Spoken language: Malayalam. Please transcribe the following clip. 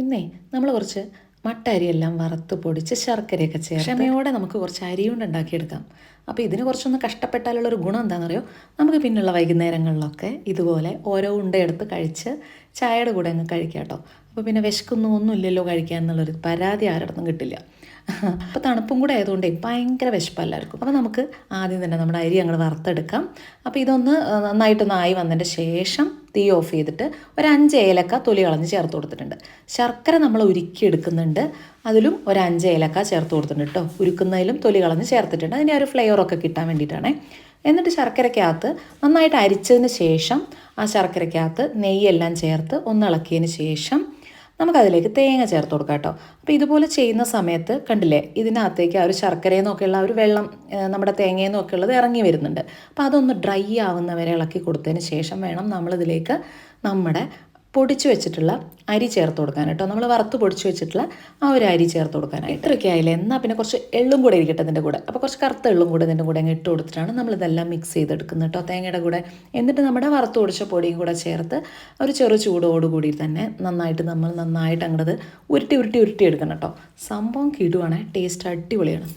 ഇന്നേ നമ്മൾ കുറച്ച് മട്ട അരിയെല്ലാം വറുത്ത് പൊടിച്ച് ശർക്കരയൊക്കെ ചേർത്ത് ക്ഷമയോടെ നമുക്ക് കുറച്ച് അരി കൊണ്ട് ഉണ്ടാക്കിയെടുക്കാം. അപ്പോൾ ഇതിന് കുറച്ചൊന്ന് കഷ്ടപ്പെട്ടാലുള്ള ഒരു ഗുണം എന്താണെന്നറിയോ നമുക്ക് പിന്നുള്ള വൈകുന്നേരങ്ങളിലൊക്കെ ഇതുപോലെ ഓരോ ഉണ്ടയെടുത്ത് കഴിച്ച് ചായയുടെ കൂടെ അങ്ങ് കഴിക്കാം കേട്ടോ. അപ്പോൾ പിന്നെ വിശക്കൊന്നും ഒന്നും ഇല്ലല്ലോ കഴിക്കാൻ എന്നുള്ളൊരു പരാതി ആരുടെ കിട്ടില്ല. അപ്പോൾ തണുപ്പും കൂടെ ആയതുകൊണ്ട് ഭയങ്കര വിശപ്പല്ലായിരിക്കും അപ്പോൾ നമുക്ക് ആദ്യം തന്നെ നമ്മുടെ അരി ഞങ്ങൾ വറുത്തെടുക്കാം. അപ്പോൾ ഇതൊന്ന് നന്നായിട്ടൊന്ന് ആയി വന്നതിന്റെ ശേഷം തീ ഓഫ് ചെയ്തിട്ട് ഒരു അഞ്ച് ഏലക്ക തൊലി കളഞ്ഞ് ചേർത്ത് കൊടുത്തിട്ടുണ്ട്. ശർക്കര നമ്മൾ ഉരുക്കി എടുക്കുന്നുണ്ട്. അതിലും ഒരു അഞ്ച് ഏലക്ക ചേർത്ത് കൊടുത്തിട്ടുണ്ട് കേട്ടോ ഉരുക്കുന്നതിലും തൊലി കളഞ്ഞ് ചേർത്തിട്ടുണ്ട്. അതിന്റെ ഒരു ഫ്ലേവറൊക്കെ കിട്ടാൻ വേണ്ടിയിട്ടാണേ. എന്നിട്ട് ശർക്കരയ്ക്കകത്ത് നന്നായിട്ട് അരിച്ചതിന് ശേഷം ആ ശർക്കരയ്ക്കകത്ത് നെയ്യെല്ലാം ചേർത്ത് ഒന്ന് ഇളക്കിയതിന് ശേഷം നമുക്കതിലേക്ക് തേങ്ങ ചേർത്ത് കൊടുക്കാം കേട്ടോ. അപ്പോൾ ഇതുപോലെ ചെയ്യുന്ന സമയത്ത് കണ്ടില്ലേ ഇതിനകത്തേക്ക് ആ ഒരു ആ ഒരു വെള്ളം നമ്മുടെ തേങ്ങയിൽ ഉള്ളത് ഇറങ്ങി വരുന്നുണ്ട്. അപ്പോൾ അതൊന്ന് ഡ്രൈ ആവുന്ന വരെ ഇളക്കി കൊടുത്തതിന് ശേഷം വേണം നമ്മളിതിലേക്ക് നമ്മുടെ പൊടിച്ചു വെച്ചിട്ടുള്ള അരി ചേർത്ത് കൊടുക്കാൻ കേട്ടോ. നമ്മൾ വറുത്ത് പൊടിച്ചു വെച്ചിട്ടുള്ള ആ ഒരു അരി ചേർത്ത് കൊടുക്കാനായിട്ട് ഇത്രയൊക്കെ ആയില്ല? എന്നാൽ പിന്നെ കുറച്ച് എള്ളും കൂടെ ഇരിക്കട്ടെ ഇതിന്റെ കൂടെ. അപ്പോൾ കുറച്ച് കറുത്ത എള്ളും കൂടെ ഇതിന്റെ കൂടെ അങ്ങ് ഇട്ട് കൊടുത്തിട്ടാണ് നമ്മളിതെല്ലാം മിക്സ് ചെയ്തെടുക്കുന്നത് കേട്ടോ തേങ്ങയുടെ കൂടെ. എന്നിട്ട് നമ്മുടെ വറുത്ത് പൊടിച്ച പൊടിയും കൂടെ ചേർത്ത് ഒരു ചെറു ചൂടോടുകൂടി തന്നെ നന്നായിട്ട് നമ്മൾ നന്നായിട്ട് അങ്ങോട്ട് ഉരുട്ടി ഉരുട്ടി ഉരുട്ടി എടുക്കണം കേട്ടോ. സംഭവം കിടുവാണ്. ടേസ്റ്റ് അടിപൊളിയാണ്.